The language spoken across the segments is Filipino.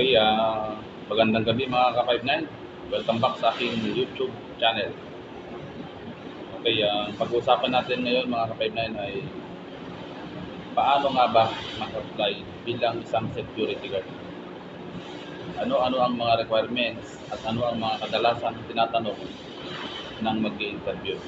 Okay, ah magandang gabi mga ka-59. Welcome back sa aking YouTube channel. Okay, ang pag-uusapan natin ngayon mga ka-59 ay paano nga ba mag-apply bilang isang security guard? Ano-ano ang mga requirements at ano ang mga kadalasan tinatanong ng mag-interview?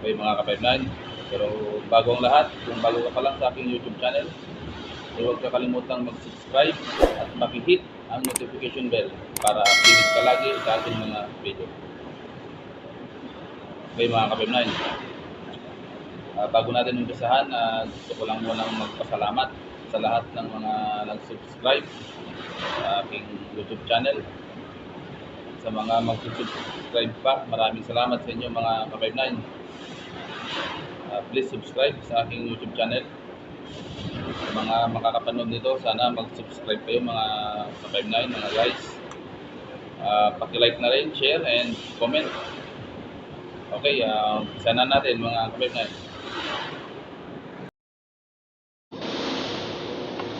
Okay mga ka-59, pero bago ang lahat, kung bago ka pa lang sa aking YouTube channel, ay huwag kakalimutan mag-subscribe at makihit ang notification bell para updated ka lagi sa ating mga video. Okay mga ka-59, ah, bago natin umpisahan, ah, gusto ko lang munang magpasalamat sa lahat ng mga nag-subscribe sa aking YouTube channel. Sa mga mag-subscribe pa, maraming salamat sa inyo mga ka-59. Ah, please subscribe sa aking YouTube channel mga makakapanood nito, sana mag-subscribe kayo mga sa 59 mga guys. Uh, paki-like na rin, share and comment. Okay, uh, sana natin mga ka-59.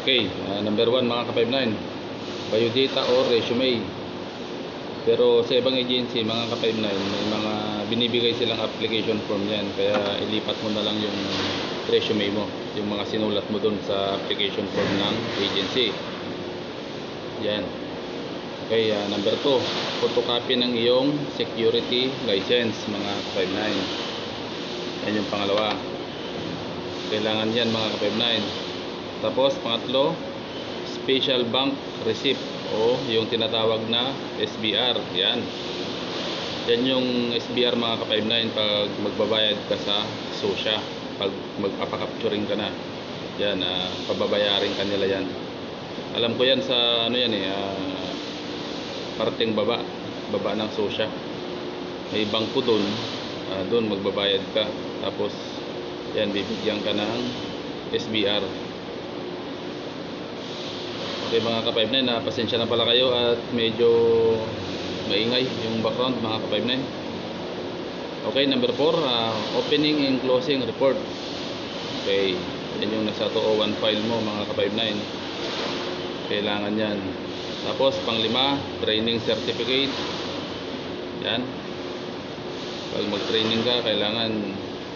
Okay, uh, number one mga ka-59, biodata or resume. Pero sa ibang agency, mga ka-59, may mga binibigay silang application form yan. Kaya ilipat mo na lang yung resume mo, yung mga sinulat mo dun sa application form ng agency. Yan. Okay, uh, number 2, photocopy ng iyong security license, mga ka-59. Yan yung pangalawa. Kailangan yan mga ka-59. Tapos, pangatlo, special bank receipt o yung tinatawag na SBR. Yan. Yan yung SBR mga ka-59 pag magbabayad ka sa SOSYA. Pag magpapakapturing ka na. Yan, uh, pababayarin ka nila yan. Alam ko yan sa ano yan eh, uh, parteng baba. Baba ng SOSYA. May bangko dun. Uh, dun magbabayad ka. Tapos, yan, bibigyan ka ng SBR. Okay mga ka-59 na pasensya na pala kayo at medyo maingay yung background mga ka-59 Okay number 4 uh, opening and closing report. Okay yan yung nasa 201 file mo mga ka-59 kailangan yan. Tapos pang lima training certificate. Yan. Pag mag training ka kailangan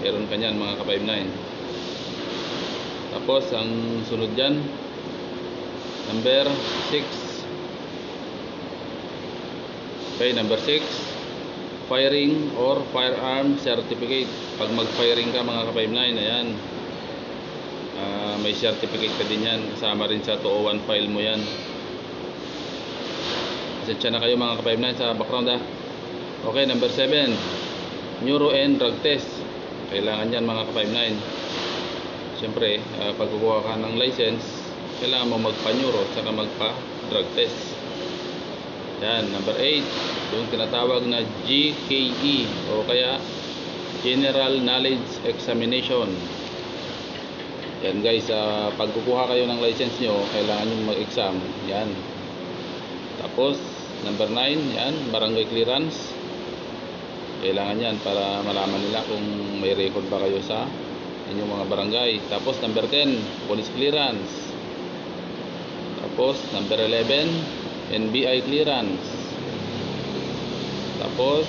meron ka yan mga ka-59 tapos ang sunod dyan Number 6. Okay, number 6. Firing or firearm certificate. Pag mag-firing ka mga ka-59, ayan. Uh, may certificate ka din yan. Kasama rin sa 201 file mo yan. Pasensya na kayo mga ka-59 sa background ha. Okay, number 7. Neuro and drug test. Kailangan yan mga ka-59. Siyempre, uh, pag kukuha ka ng license, kailangan mo magpa-neuro at magpa-drug test. Yan, number 8, yung tinatawag na GKE o kaya General Knowledge Examination. Yan guys, uh, pag kayo ng license nyo, kailangan nyo mag-exam. Yan. Tapos, number 9, yan, barangay clearance. Kailangan yan para malaman nila kung may record ba kayo sa inyong mga barangay. Tapos, number 10, police clearance. Tapos, number 11, NBI clearance. Tapos,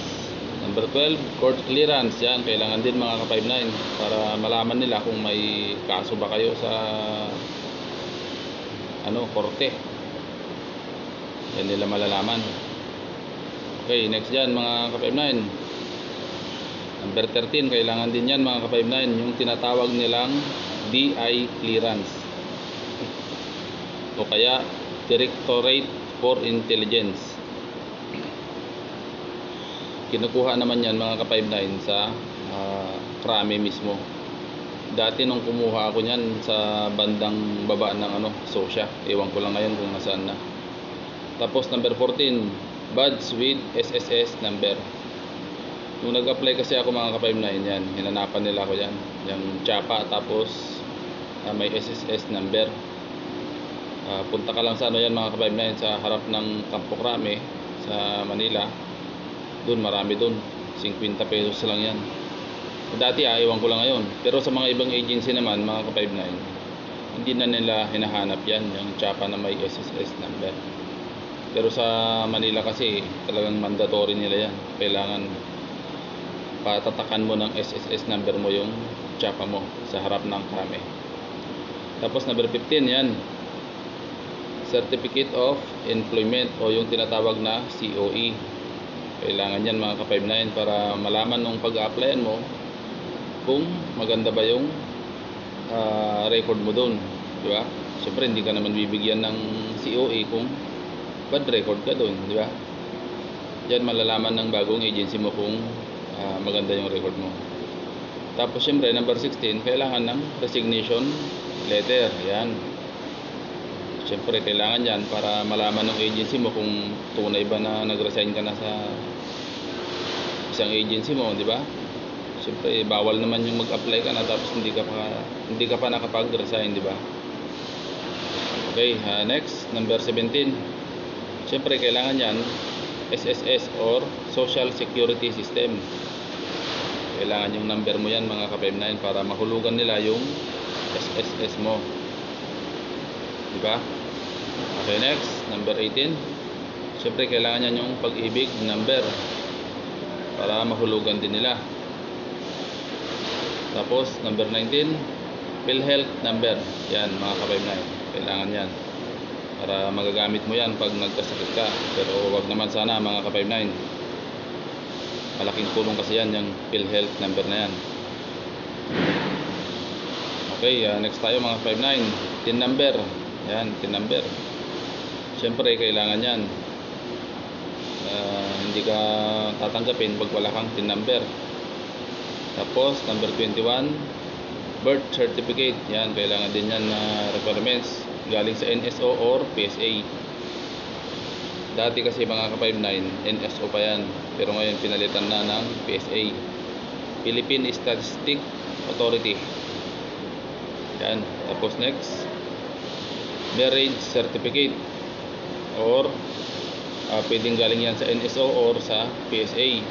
number 12, court clearance. Yan, kailangan din mga ka-59 para malaman nila kung may kaso ba kayo sa ano, korte. Yan nila malalaman. Okay, next dyan mga ka-59. Number 13, kailangan din yan mga ka-59, yung tinatawag nilang DI clearance o kaya Directorate for Intelligence. Kinukuha naman yan mga ka-59 sa uh, mismo. Dati nung kumuha ako nyan sa bandang baba ng ano, Sosya. Ewan ko lang ngayon kung nasaan na. Tapos number 14 badge with SSS number. Nung nag-apply kasi ako mga ka-59 yan hinanapan nila ako yan. Yung chapa tapos uh, may SSS number uh, punta ka lang sa ano yan mga ka-59 sa harap ng Campo Crame sa Manila doon marami doon 50 pesos lang yan dati ah, iwan ko lang ngayon pero sa mga ibang agency naman mga ka-59 hindi na nila hinahanap yan, yung tsapa na may SSS number. Pero sa Manila kasi talagang mandatory nila yan. Kailangan patatakan mo ng SSS number mo yung tsapa mo sa harap ng kame. Tapos number 15 yan. Certificate of Employment o yung tinatawag na COE. Kailangan yan mga ka-59 para malaman nung pag-applyan mo kung maganda ba yung ah, record mo doon. Di ba? Siyempre hindi ka naman bibigyan ng COE kung bad record ka doon. Di ba? Yan malalaman ng bagong agency mo kung ah, maganda yung record mo. Tapos siyempre number 16, kailangan ng resignation letter. Yan. Siyempre kailangan yan para malaman ng agency mo kung tunay ba na nag-resign ka na sa isang agency mo, di ba? Siyempre bawal naman yung mag-apply ka na tapos hindi ka pa hindi ka pa nakapag-resign, di ba? Okay, ah, next, number 17. Siyempre kailangan yan SSS or Social Security System. Kailangan yung number mo yan mga ka-59 para mahulugan nila yung SSS mo. Di ba? Okay, next. Number 18. Siyempre, kailangan yan yung pag-ibig number para mahulugan din nila. Tapos, number 19. PhilHealth number. Yan, mga ka-59. Kailangan yan. Para magagamit mo yan pag nagkasakit ka. Pero wag naman sana mga ka-59. Malaking tulong kasi yan, yung PhilHealth number na yan. Okay, ah, next tayo mga 59. TIN number. Yan, TIN number. Siyempre, kailangan yan. Ah, hindi ka tatanggapin pag wala kang TIN number. Tapos, number 21, birth certificate. Yan, kailangan din yan na requirements galing sa NSO or PSA. Dati kasi mga ka-59, NSO pa yan. Pero ngayon, pinalitan na ng PSA. Philippine Statistic Authority. Yan. Tapos next, marriage certificate or ah, pwedeng galing yan sa NSO or sa PSA.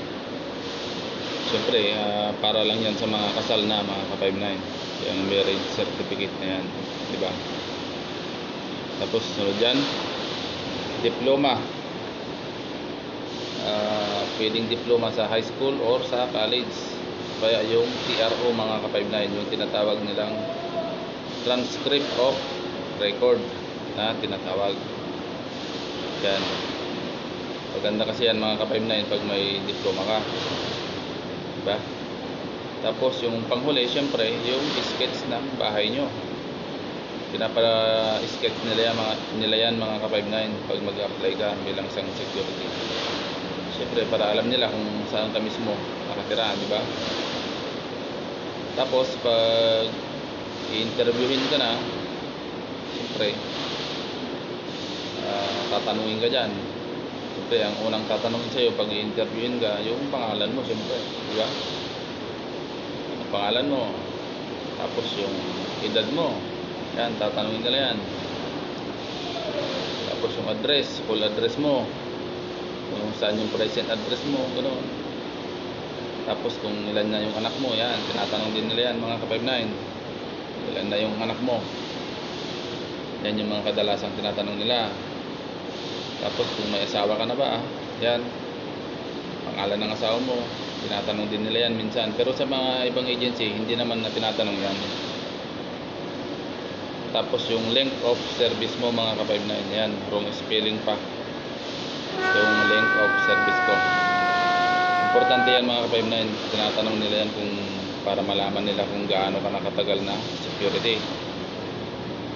Siyempre, ah, para lang yan sa mga kasal na mga ka-59. Yung marriage certificate na yan. Di ba? Tapos sunod dyan, diploma. Ah, pwedeng diploma sa high school or sa college. Kaya yung TRO mga ka-59, yung tinatawag nilang transcript of record na tinatawag. Yan. Maganda kasi yan mga ka-59 pag may diploma ka. Diba? Tapos yung panghuli, syempre, yung sketch ng bahay nyo. Pinapa-sketch nila yan mga, nila yan mga ka-59 pag mag-apply ka bilang isang security. Syempre, para alam nila kung saan ka mismo nakatira, di ba? Tapos, pag i-interviewin ka na, siyempre, ah, tatanungin ka dyan. Siyempre, ang unang tatanungin sa'yo pag i-interviewin ka, yung pangalan mo, siyempre, di ba? Ang pangalan mo, tapos yung edad mo, yan, tatanungin nila yan. Tapos yung address, full address mo, kung saan yung present address mo, gano'n. Tapos kung ilan na yung anak mo, yan, tinatanong din nila yan, mga ka-59. Ilan na yung anak mo. Yan yung mga kadalasang tinatanong nila. Tapos kung may asawa ka na ba, yan, pangalan ng asawa mo, tinatanong din nila yan minsan. Pero sa mga ibang agency, hindi naman na tinatanong yan. Tapos yung length of service mo mga ka-59, yan, wrong spelling pa. Yung length of service ko. Importante yan mga ka-59, tinatanong nila yan kung para malaman nila kung gaano ka nakatagal na security.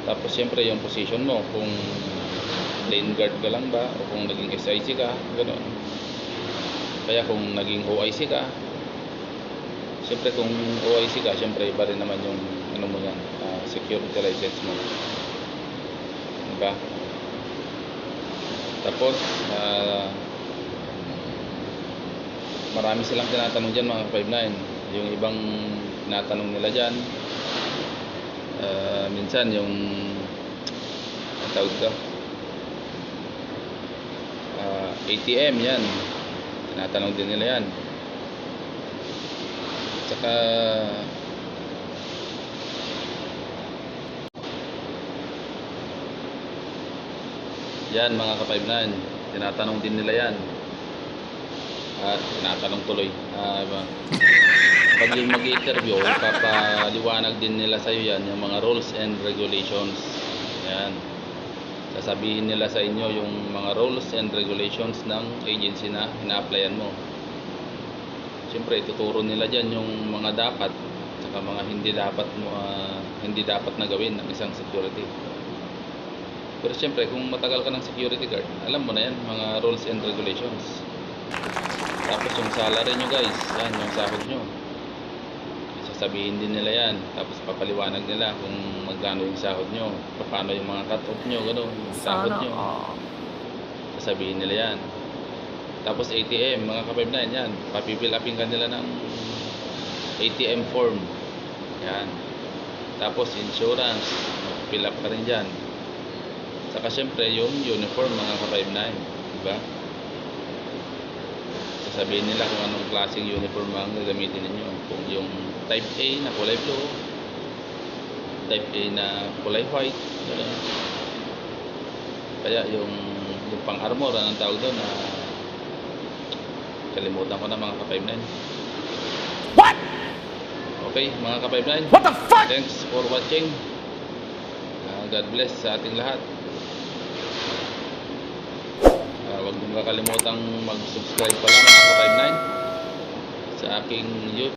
Tapos siyempre yung position mo, kung lane guard ka lang ba o kung naging SIC ka, gano'n. Kaya kung naging OIC ka, siyempre kung OIC ka, siyempre iba rin naman yung ano mo yan, ah, security license mo. Diba? Tapos, ah, marami silang tinatanong dyan mga 5'9". Yung ibang tinatanong nila dyan, Ah, minsan yung tawag to? Ah, uh, ATM yan. Tinatanong din nila yan. At saka yan mga ka-59 tinatanong din nila yan. At tinatanong tuloy. Ah uh, pag yung mag-interview, papaliwanag din nila sa iyo yan, yung mga rules and regulations. Yan. Sasabihin nila sa inyo yung mga rules and regulations ng agency na ina-applyan mo. Siyempre, tuturo nila dyan yung mga dapat saka mga hindi dapat mo ah, hindi dapat na gawin ng isang security. Pero siyempre, kung matagal ka ng security guard, alam mo na yan, mga rules and regulations. Tapos yung salary nyo guys, yan, yung sahod nyo. Sasabihin din nila yan. Tapos papaliwanag nila kung magkano yung sahod nyo, paano yung mga cut-off nyo, gano'n, yung sahod Sana nyo. Sasabihin nila yan. Tapos ATM, mga ka-59 yan. Papipill upin ka nila ng ATM form. Yan. Tapos insurance, fill up ka rin dyan. Saka syempre yung uniform mga ka-59. Diba? Sasabihin nila kung anong klaseng uniform ang gagamitin ninyo. Kung yung type A na kulay blue, type A na kulay white, ganun. Kaya yung yung pang-armor, anong tawag doon na kalimutan ko na mga ka-59. What? Okay, mga ka-59. What the fuck? Thanks for watching. Ah, God bless sa ating lahat. Ah, huwag mong kakalimutang mag-subscribe pa lang mga ka-59 sa aking YouTube.